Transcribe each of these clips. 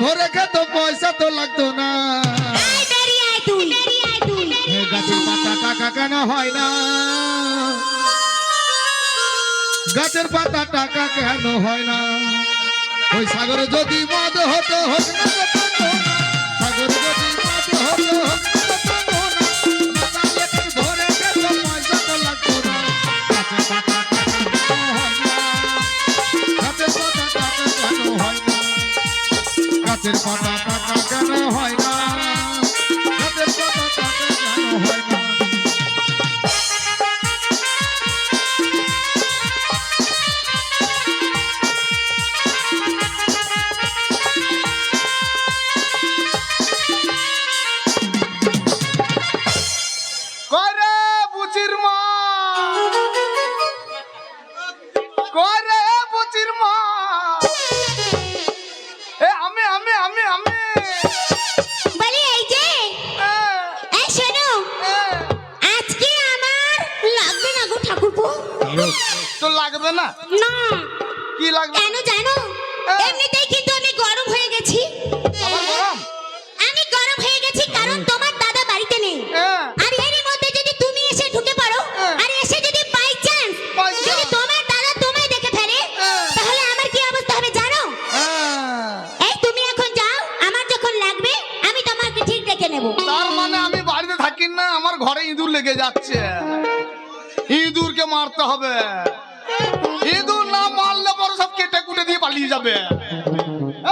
ভরে খেত পয়সা তো লাগতো না। গাছের পাতা টাকা কেন হয় না? গাছের পাতা টাকা কেন হয় না? ওই সাগরে যদি মদ হতো হোক না যত যদি মদ হতো হোক গাছের পাতা টাকা কেন হয়? লেগে যাচ্ছে। ইঁদুরকে মারতে হবে। ইঁদুর না মারলে পরে সব কেটে কুটে দিয়ে পালিয়ে যাবে।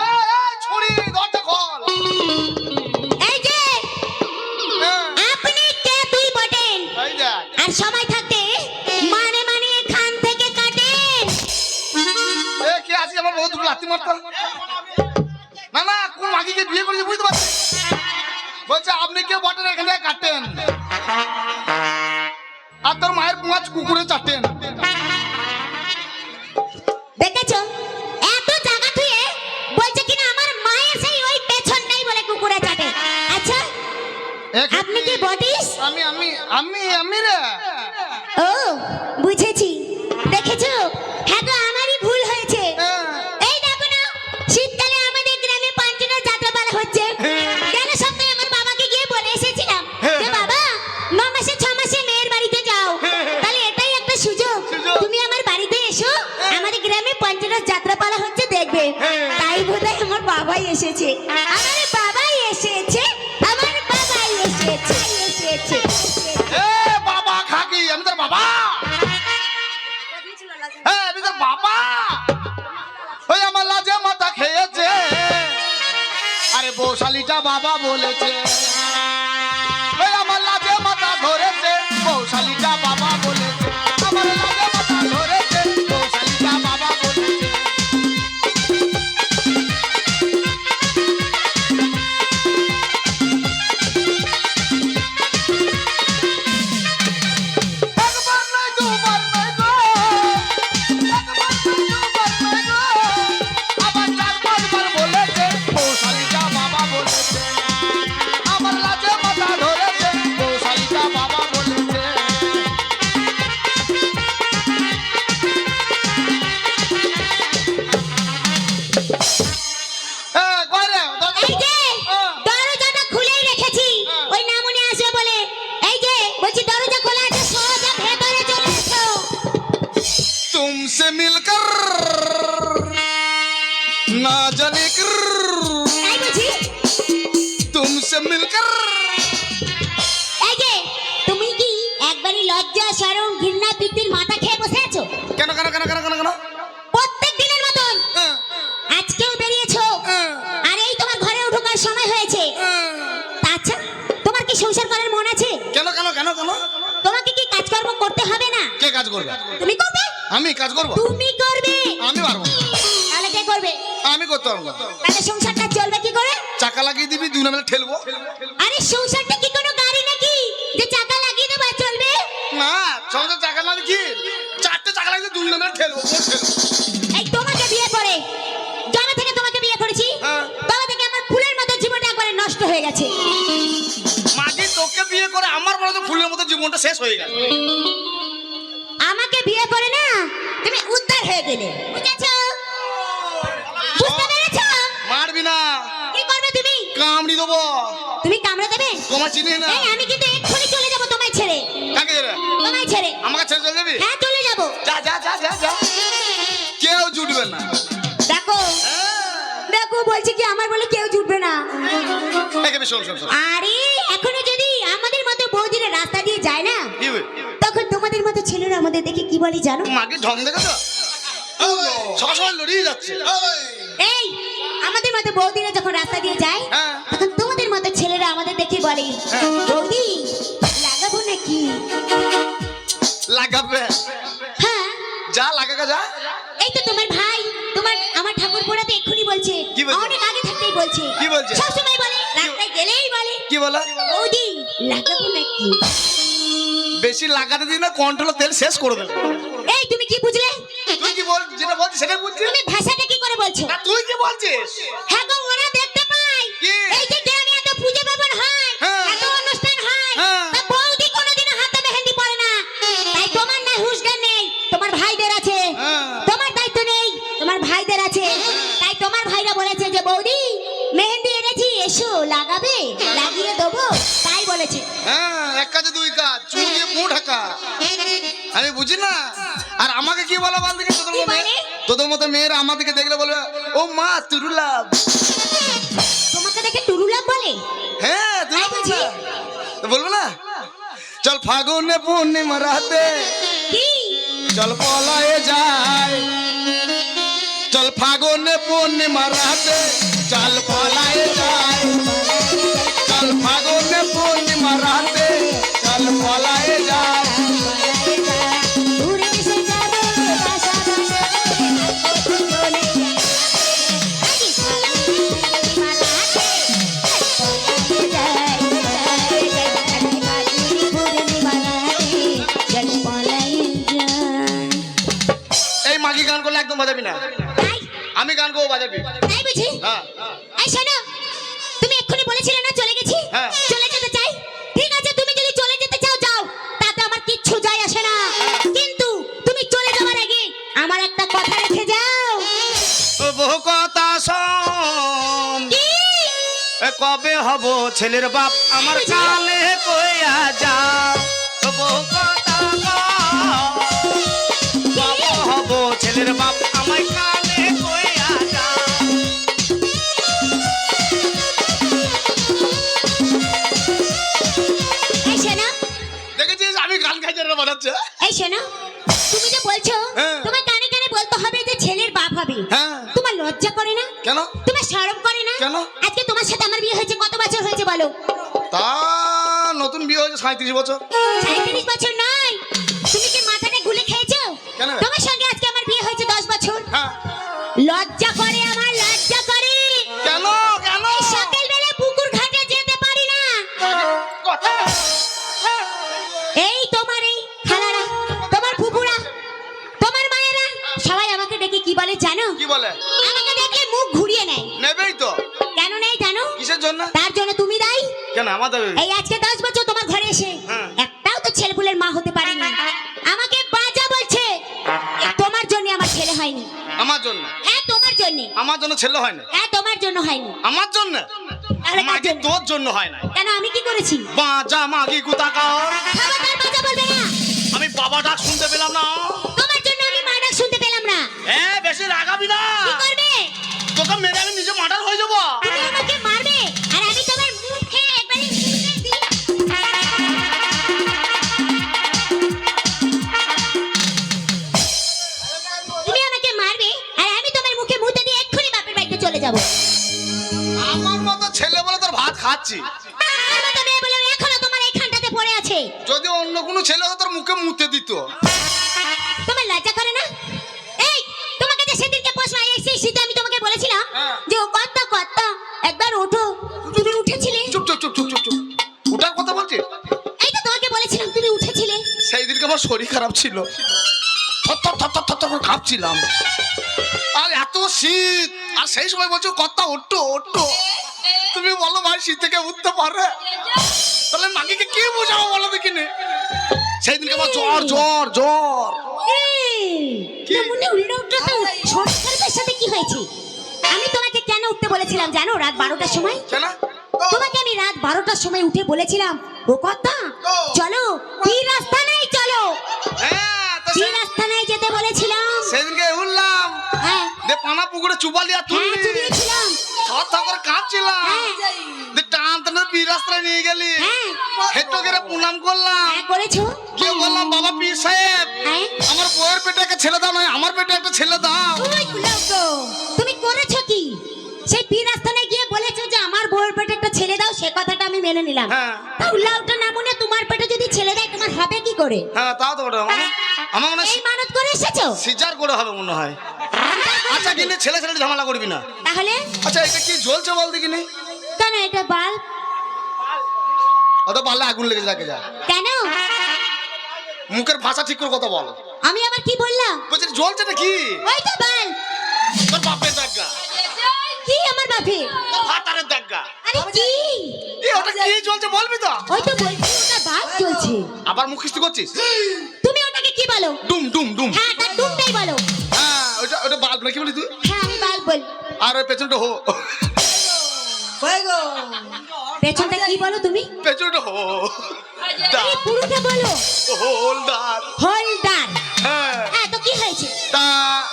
এই, এই, দরজা খোল। এই যে হ্যাঁ, আপনি কে তুই বটেন আর সময় থাকতে মানে মানে খান থেকে কাটেন। এ, কে আছে? আমার বহুত লাথি মারতো। না না কোন মাগিকে বিয়ে করেছে বুঝতে পারছি বলছে আপনি কে বটেন এখানে কাটেন? আর তোর মায়ের পুঁয়াজ কুকুরে চাটেন দেখেছ? এত জায়গা ধুয়ে বলছে কিনা আমার মায়ের সেই ওই পেছন নেই বলে কুকুরে চাটে। আচ্ছা আপনি কি বটিস? আমি আমি আমি আমি রে। এসেছে। আমার বাবাই এসেছে, আমার বাবাই এসেছে এসেছে। এ বাবা খাকি বাবা। এ বাবা। ওই আমার লাজে মাথা খেয়েছে। আরে বৌশালীটা বাবা বলেছে। तुमसे मिलकर ना जाने कर তাই বলছি तुमसे मिलकर এই যে তুমি কি একবারই লজ্জা শরম ঘৃণা পিতির মাথা খেয়ে বসে আছো কেন কেন কেন কেন কাজ করবে। তুমি করবে? আমি কাজ করব। তুমি করবে। আমি পারব তাহলে কে করবে? আমি করতে পারব তাহলে সংসারটা চলবে কি করে? চাকা লাগিয়ে দিবি দুই মিলে ঠেলবো। আরে সংসারটা কি কোনো গাড়ি নাকি? যে চাকা লাগিয়ে দেবা চলবে? না সংসার চাকা না কি চারটে চাকা লাগিয়ে দুই মিলে ঠেলবো এই তোমাকে বিয়ে করে। জবে থেকে তোমাকে বিয়ে করেছি। হ্যাঁ। তবে থেকে আমার ফুলের মতো জীবনটা একবারে নষ্ট হয়ে গেছে। মাঝি তোকে বিয়ে করে আমার বড় তো ফুলের মতো জীবন জীবনটা শেষ হয়ে গেল। বিয়ে করে না তুমি উদ্ধার হয়ে গেলে। বুঝেছ? বুঝতে পেরেছ? মারবি না। কি করবে তুমি? কামড়ি দেবো। তুমি কামড়ে দেবে? তোমার চিনি না। এই আমি কিন্তু এক্ষুনি চলে যাব তোমায় ছেড়ে। কাকে রে? তোমায় ছেড়ে। আমাকে ছেড়ে চলে যাবি? হ্যাঁ চলে যাব। যা যা যা যা যা। কেউ জুটবে না। দেখো দেখো বলছে কি আমার বলে কেউ জুটবে না। আরে এখনও যদি আমাদের মতো বৌদিরা রাস্তা দিয়ে যায় না তোমাদের মতো ছেলেরা আমাদের দেখে কি বলে জানো? মাকে ঢং দেখে তো? সবসময় লড়িয়ে যাচ্ছে। এই আমাদের মতো বৌদিরা যখন রাস্তা দিয়ে যায় হ্যাঁ। তখন তোমাদের মতো ছেলেরা আমাদের দেখে বলে হ্যাঁ। বৌদি লাগাবো নাকি? লাগাবে। হ্যাঁ। যা লাগাকা যা। এই তো তোমার ভাই তোমার আমার ঠাকুর পোড়াতে এক্ষুনি বলছে। বলছে? অনেক আগে থাকতেই বলছে। কি বলছে? সবসময় বলে রাস্তায় গেলেই বলে কি বলে? বৌদি লাগাবো নাকি? বেশি লাগাতে দিই না কন্ট্রোল তেল শেষ করে দেব। এই তুমি কি বুঝলে? তুই কি বল যেটা বলছিস সেটা বুঝছিস? তুমি ভাষাটা কি করে বলছো? না তুই কি বলছিস? হ্যাঁ গো ওরা দেখতে পায়? এই চুল মুখ ঢাকা। আমি বুঝি না? আর আমাকে কি বলা বল দেখি তোদের মতো তোদের মতো মেয়েরা আমাদেরকে দেখলে বলবে ও মা তুরুলাভ। তোমাকে দেখে টুরুলাভ বলে? হ্যাঁ তুই তাই তো বলব। না? চল ফাগুনে পূর্ণিমা রাতে চল পলায়ে যায় চল ফাগুনে পূর্ণিমা রাতে চল পলায়ে যায় তাই বুঝি? হ্যাঁ এই শোনো তুমি এক্ষুনি বলেছিলে না চলে গেছি? হ্যাঁ। চলে যেতে চাই? ঠিক আছে তুমি যদি চলে যেতে চাও যাও। তাতে আমার কিচ্ছু যায় আসে না। কিন্তু তুমি চলে যাওয়ার আগে আমার একটা কথা রেখে যাও। বহু কথা শোন। কবে হব ছেলের বাপ? আমার কানে কইয়া যা। বহু কথা। কবে হব ছেলের বাপ? আমার কানে কইয়া বানাচ্ছে এই শোনো তুমি যে বলছো হ্যাঁ। তোমার কানে কানে বলতে হবে যে ছেলের বাপ হবে। হ্যাঁ। তোমার লজ্জা করে না? কেন? তোমার শরম করে না? কেন? আজকে তোমার সাথে আমার বিয়ে হয়েছে কত বছর হয়েছে বলো? তা নতুন বিয়ে হয়েছে সাঁত্রিশ বছর। সাঁত্রিশ বছর নয়। তুমি কি মাথাটা গুলে খেয়েছো? তোমার সঙ্গে আজকে আমার বিয়ে হয়েছে দশ বছর। হ্যাঁ। লজ্জা করে বলে জানো কি বলে? আমাকে দেখলে মুখ ঘুরিয়ে নেয়। নেবেই তো। কেন নেই জানো? কিসের জন্য? তার জন্য তুমি দায়ী। কেন আমাদের এই আজকে দশ বছর তোমার ঘরে এসে হ্যাঁ। একটাও তো ছেলেপুলের মা হতে পারেনি। আমাকে বাজা বলছে তোমার জন্য আমার ছেলে হয়নি। আমার জন্য? হ্যাঁ তোমার জন্য। আমার জন্য ছেলে হয় না হ্যাঁ তোমার জন্য হয়নি। আমার জন্য? তাহলে কার জন্য? তোর জন্য হয় না কেন আমি কি করেছি? বাজা মাগি কুতাকার খবরদার খাচ্ছি। আমার মেয়ে বলে এখনও তোমার এইখানটাতে পড়ে আছে যদি অন্য কোনো ছেলে হতো তোর মুখে মুতে দিত। তোমার লজ্জা করে না? এই তোমাকে যে সেদিনকে প্রশ্ন শীতে আমি তোমাকে বলেছিলাম হ্যাঁ। যে ও কর্তা কর্তা একবার ওঠো। তুমি উঠেছিলে? চুপ চুপ চুপ চুপ চুপ চুপ। ওটার কথা বলছিস? এই তো তোমাকে বলেছিলাম তুমি উঠেছিলে। সেই দিনকে আমার শরীর খারাপ ছিল। থর থর থর থর থর থর করে কাঁপছিলাম আর এত শীত। আর সেই সময় বলছো কর্তা ওঠো ওঠো। তুমি বলো ভাই শীত থেকে উঠতে পারে। তাহলে মাকে কি বোঝাবো বলো দেখিনি? সেই দিনকে আমার জ্বর জ্বর জ্বর। সাথে কি হয়েছে? আমি তোমাকে কেন উঠতে বলেছিলাম জানো রাত বারোটার সময়? তোমাকে আমি রাত বারোটার সময় উঠে বলেছিলাম ও কথা চলো পীর রাস্তা নেই চলো। হ্যাঁ রাস্তা নেই যেতে বলেছিলাম? সেদিনকে উঠলাম। হ্যাঁ। পানা পুকুরে চুবালিয়া থর থর করে কাঁপছিলাম হ্যাঁ রাস্তায় নিয়ে গেলি। হ্যাঁ। হেঁটো করে প্রণাম করলাম। হ্যাঁ বললাম বাবা পীর সাহেব আমার বউয়ের পেটে একটা ছেলে দাও নয় আমার পেটে একটা ছেলে দাও। তুমি করেছ কি? সেই পীর রাস্তায় গিয়ে বলেছ যে আমার বউয়ের পেটে একটা ছেলে দাও সে কথাটা আমি মেনে নিলাম। না হবে কি করে? হ্যাঁ তাও তো ওটা আমার মনে এই মানত করে এসেছ? সিজার করে হবে মনে হয়। আচ্ছা কিন্তু ছেলে ছেলে ঝামেলা করবি না। তাহলে? আচ্ছা এটা কি জ্বলছে বল দেখিনি? কেন এটা বাল? অত পারলে আগুন লেগে যাকে যা। কেন? মুখের ভাষা ঠিক করে কথা বল। আমি আবার কি বললাম? বলছি জ্বলছে না কি ওই তো বাল। তোর বাপের দাগা কি আমার বাপে তোর ভাতারের দাগা। আরে কি? এ ওটা কি জ্বলছে বলবি তো? ওই তো বলছি ওটা বাল চলছে। আবার মুখিস্তি করছিস? তুমি ওটাকে কি বলো? ডুম ডুম ডুম। হ্যাঁ তার ডুমটাই বলো। হ্যাঁ ওটা ওটা বাল্ব না কি বলি তুই? হ্যাঁ আমি বাল বল। আর ওই পেছনটা হো। পেছনটা কি বলো তুমি? পেছনটা হো। আরে পুরোটা বলো। হোলদার। হোল্ডার হ্যাঁ। হ্যাঁ তো কি হয়েছে? তা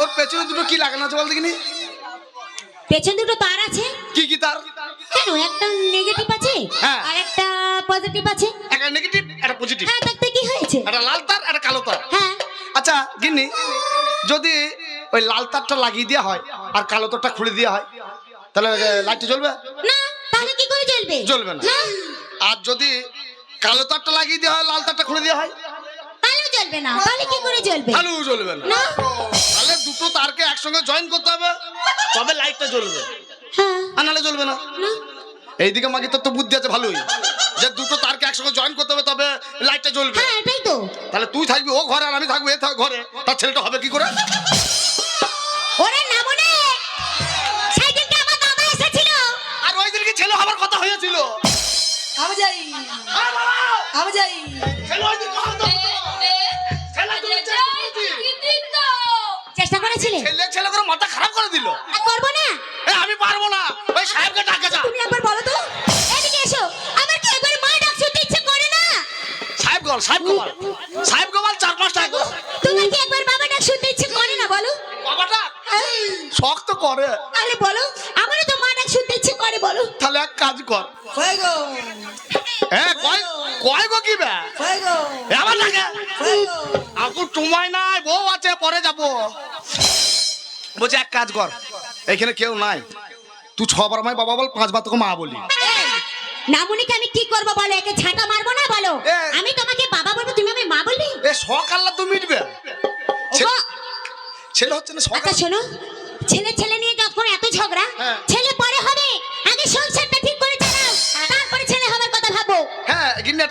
ওর পেছনে দুটো কি লাগানো আছে বল দেখিনি? পেছন দুটো তার আছে। কি কি তার? কেন? একটা নেগেটিভ আছে হ্যাঁ। আর একটা পজিটিভ আছে। একটা নেগেটিভ একটা পজিটিভ হ্যাঁ দেখতে কি হয়েছে? একটা লাল তার একটা কালো তার। হ্যাঁ। আচ্ছা গিন্নি যদি ওই লাল তারটা লাগিয়ে দেওয়া হয় আর কালো তারটা খুলে দেওয়া হয় তাহলে লাইটটা জ্বলবে? না তাহলে কি করে জ্বলবে? জ্বলবে না। আর যদি কালো তারটা লাগিয়ে দেওয়া হয় লাল তারটা খুলে দেওয়া হয়? তাহলে জ্বলবে না। তাহলে কি করে জ্বলবে? তাহলেও জ্বলবে না। না। তাহলে দুটো তারকে একসঙ্গে জয়েন করতে হবে। তবে লাইটটা জ্বলবে? হ্যাঁ। আর নাহলে জ্বলবে না। এইদিকে মাকে তোর তো বুদ্ধি আছে ভালোই। যে দুটো তারকে একসঙ্গে জয়েন করতে হবে তবে লাইটটা জ্বলবে। হ্যাঁ এটাই তো। তাহলে তুই থাকবি ও ঘরে আর আমি থাকব এ থাক- ঘরে। তার ছেলেটা হবে কি করে? ওরে না মনে সেদিনকে আমার দাদা এসেছিল। আর ওই দিনকে ছেলে হবার কথা হয়েছিল? আমি যাই। আরে বাবা! আমি যাই। ছেলে ছেলে করে মাথা খারাপ করে দিল। আর করব না? আমি পারব না। ওই সাহেবকে ডাকা যা। তুমি একবার বলো তো। এদিকে এসো। আমার কি একবার মা ডাক শুনতে ইচ্ছে করে না? সাহেব গোল সাহেব গোপাল। সাহেব গোপাল চার পাঁচটা গো তোমার কি একবার বাবা ডাক শুনতে ইচ্ছে করে না বলো? বাবাটা হ্যাঁ? শখ তো করে। তাহলে বলো আমারও তো মা ডাক শুনতে ইচ্ছে করে বলো। তাহলে এক কাজ কর। ফুego কয় কয় গো কি বে? আমার লাগে। আকু টুমাই নাই বউ আছে পরে যাব। বলছে এক কাজ কর এখানে কেউ নাই। তুই ছবার আমায় বাবা বল পাঁচবার তোকে মা বলি। নামুনিকে আমি কি করব বলো? একে ঝাঁটা মারবো না বলো? আমি তোমাকে বাবা বলব তুমি আমি মা বলবি? এ শখ আল্লাহ তো মিটবে। ছেলে হচ্ছে না আচ্ছা শোনো। ছেলে ছেলে নিয়ে যখন এত ঝগড়া হ্যাঁ। ছেলে পরে হবে। আগে সংসারটা ঠিক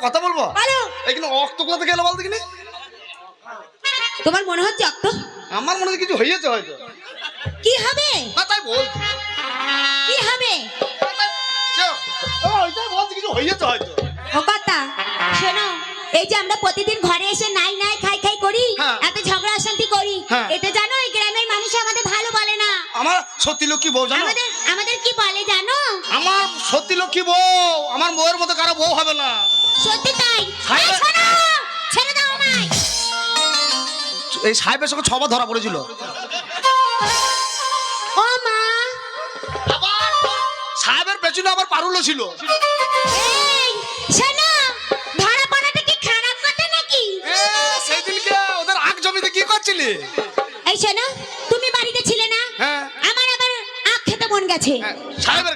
একটা কথা বলব? বলো। অক্ত কোথা থেকে এলো বল দেখিনি? তোমার মনে হচ্ছে অক্ত? আমার মনে হয় কিছু হয়েছে হয়তো। কি হবে? না তাই বলছি। কি হবে? ওইটাই বলছি। কিছু হয়েছে হয়তো। ও কথা শোনো এই যে আমরা প্রতিদিন ঘরে এসে নাই নাই খাই খাই করি হ্যাঁ। এত ঝগড়া অশান্তি করি হ্যাঁ। এটা জানো এই গ্রামের মানুষ আমাদের ভালো বলে না। আমার সত্যি লক্ষ্মী বউ জানো? আমাদের আমাদের কি বলে জানো? আমার সত্যি লক্ষ্মী বউ আমার বউয়ের মতো কারও বউ হবে না। সত্যি তাই। ছেড়ে দাও আমায়। এই সাহেবের সঙ্গে ছবার ধরা পড়েছিল। ও মা। আবার সাহেবের পেছনে আবার পারুলো ছিল। এই শোনো ধরা পড়াটা কি খারাপ কথা নাকি? এ, সেদিনকে ওদের আগ জমিতে কি করছিলি? এই শোনো তুমি বাড়িতে ছিলে না? হ্যাঁ। আমার আবার আখ খেতে মন গেছে। হ্যাঁ, সাহেবের